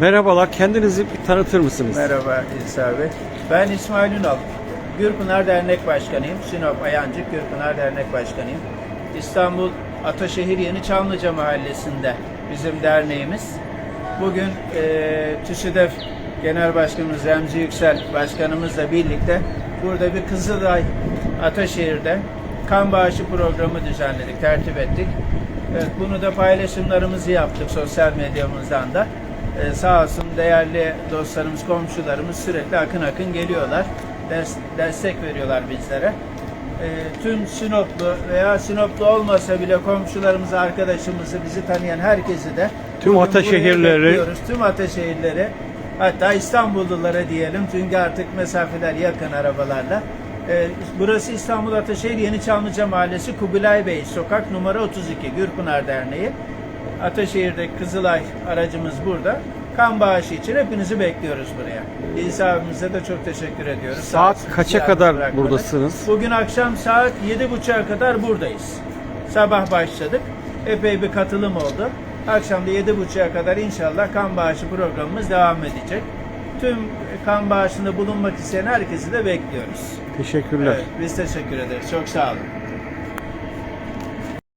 Merhabalar, kendinizi tanıtır mısınız? Merhaba İsa Bey. Ben İsmail Ünal. Gürpınar Dernek Başkanıyım. Sinop Ayancık Gürpınar Dernek Başkanıyım. İstanbul Ataşehir Yeni Çamlıca Mahallesi'nde bizim derneğimiz. Bugün e, TÜSİDEF Genel Başkanımız Remzi Yüksel Başkanımızla birlikte burada bir Kızılay Ataşehir'de kan bağışı programı düzenledik, tertip ettik. Evet, bunu da paylaşımlarımızı yaptık sosyal medyamızdan da. Ee, sağ olsun değerli dostlarımız, komşularımız sürekli akın akın geliyorlar. Ders, destek veriyorlar bizlere. Ee, tüm Sinoplu veya Sinoplu olmasa bile komşularımızı, arkadaşımızı, bizi tanıyan herkesi de Tüm Ataşehirleri-. Tüm Ataşehirleri hatta İstanbullulara diyelim çünkü artık mesafeler yakın arabalarla. Ee, burası İstanbul Ataşehir Yeni Çamlıca Mahallesi Kubilay Bey Sokak numara 32 Gürpınar Derneği. Ataşehir'de Kızılay aracımız burada. Kan bağışı için hepinizi bekliyoruz buraya. İsa abimize de çok teşekkür ediyoruz. Saat olsun, kaça kadar yalnız bırakmadı. buradasınız? Bugün akşam saat 7.30'a kadar buradayız. Sabah başladık. Epey bir katılım oldu. Akşam da 7.30'a kadar inşallah kan bağışı programımız devam edecek. Tüm kan bağışında bulunmak isteyen herkesi de bekliyoruz. Teşekkürler. Evet, biz teşekkür ederiz. Çok sağ olun.